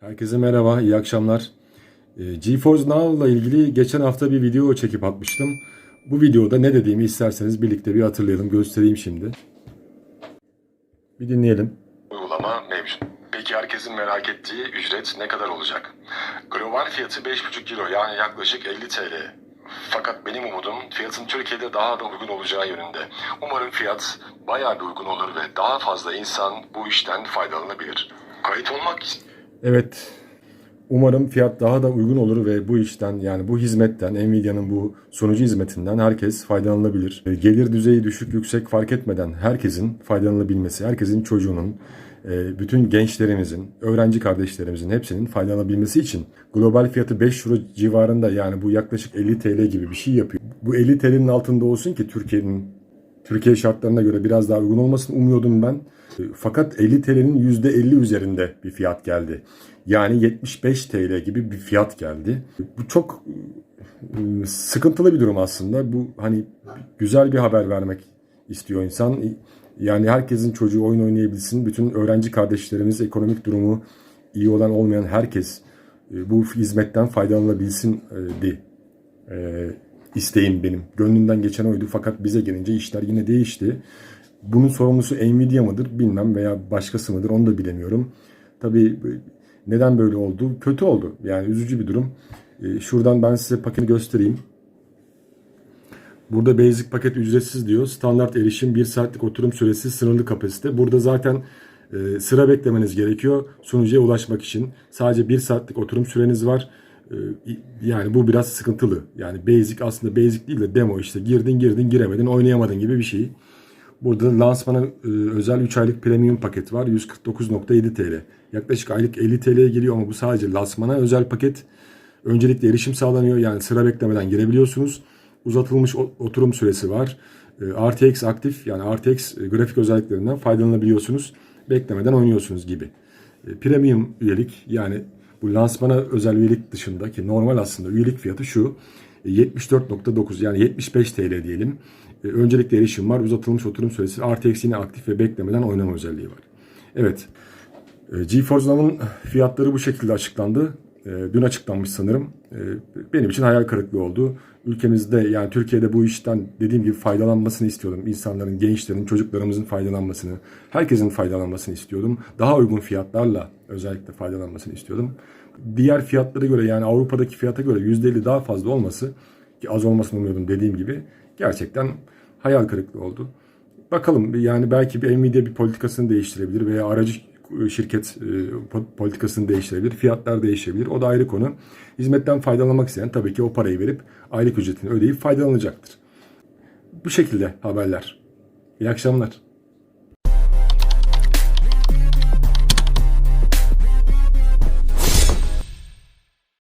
Herkese merhaba, iyi akşamlar. Ee, GeForce Now ile ilgili geçen hafta bir video çekip atmıştım. Bu videoda ne dediğimi isterseniz birlikte bir hatırlayalım, göstereyim şimdi. Bir dinleyelim. Uygulama mevcut. Peki herkesin merak ettiği ücret ne kadar olacak? Global fiyatı 5,5 kilo yani yaklaşık 50 TL. Fakat benim umudum fiyatın Türkiye'de daha da uygun olacağı yönünde. Umarım fiyat bayağı bir uygun olur ve daha fazla insan bu işten faydalanabilir. Kayıt olmak Evet, umarım fiyat daha da uygun olur ve bu işten yani bu hizmetten, Nvidia'nın bu sunucu hizmetinden herkes faydalanabilir. Ee, Gelir düzeyi düşük yüksek fark etmeden herkesin faydalanabilmesi, herkesin çocuğunun, e, bütün gençlerimizin, öğrenci kardeşlerimizin hepsinin faydalanabilmesi için global fiyatı 5 euro civarında yani bu yaklaşık 50 TL gibi bir şey yapıyor. Bu 50 TL'nin altında olsun ki Türkiye'nin Türkiye şartlarına göre biraz daha uygun olmasını umuyordum ben. E, Fakat 50 TL'nin %50 üzerinde bir fiyat geldi. Yani 75 TL gibi bir fiyat geldi. Bu çok e, sıkıntılı bir durum aslında. Bu hani güzel bir haber vermek istiyor insan. Yani herkesin çocuğu oyun oynayabilsin. Bütün öğrenci kardeşlerimiz ekonomik durumu iyi olan olmayan herkes e, bu hizmetten faydalanabilsin e, di e, isteğim benim. Gönlümden geçen oydu fakat bize gelince işler yine değişti. Bunun sorumlusu Nvidia mıdır bilmem veya başkası mıdır onu da bilemiyorum. Tabii neden böyle oldu? Kötü oldu. Yani üzücü bir durum. E, Şuradan ben size paketi göstereyim. Burada basic paket ücretsiz diyor. Standart erişim 1 saatlik oturum süresi sınırlı kapasite. Burada zaten e, sıra beklemeniz gerekiyor sunucuya ulaşmak için. Sadece 1 saatlik oturum süreniz var. E, yani bu biraz sıkıntılı. Yani basic aslında basic değil de demo işte girdin girdin giremedin oynayamadın gibi bir şey. Burada lansmana e, özel 3 aylık premium paket var. 149.7 TL. Yaklaşık aylık 50 TL'ye geliyor ama bu sadece lansmana özel paket. Öncelikle erişim sağlanıyor. Yani sıra beklemeden girebiliyorsunuz. Uzatılmış oturum süresi var. E, RTX aktif yani RTX e, grafik özelliklerinden faydalanabiliyorsunuz. Beklemeden oynuyorsunuz gibi. E, Premium üyelik yani bu lansmana özel üyelik dışında ki normal aslında üyelik fiyatı şu. e, 74.9 yani 75 TL diyelim. E, Öncelikle erişim var. Uzatılmış oturum süresi. RTX yine aktif ve beklemeden oynama özelliği var. Evet. E, GeForce Now'ın fiyatları bu şekilde açıklandı. E, Dün açıklanmış sanırım. E, Benim için hayal kırıklığı oldu. Ülkemizde yani Türkiye'de bu işten dediğim gibi faydalanmasını istiyordum. İnsanların, gençlerin, çocuklarımızın faydalanmasını, herkesin faydalanmasını istiyordum. Daha uygun fiyatlarla özellikle faydalanmasını istiyordum. Diğer fiyatlara göre yani Avrupa'daki fiyata göre %50 daha fazla olması ki az olmasını umuyordum dediğim gibi gerçekten hayal kırıklığı oldu. Bakalım yani belki bir Nvidia bir politikasını değiştirebilir veya aracı şirket e, po- politikasını değiştirebilir. Fiyatlar değişebilir. O da ayrı konu. Hizmetten faydalanmak isteyen tabii ki o parayı verip aylık ücretini ödeyip faydalanacaktır. Bu şekilde haberler. İyi akşamlar.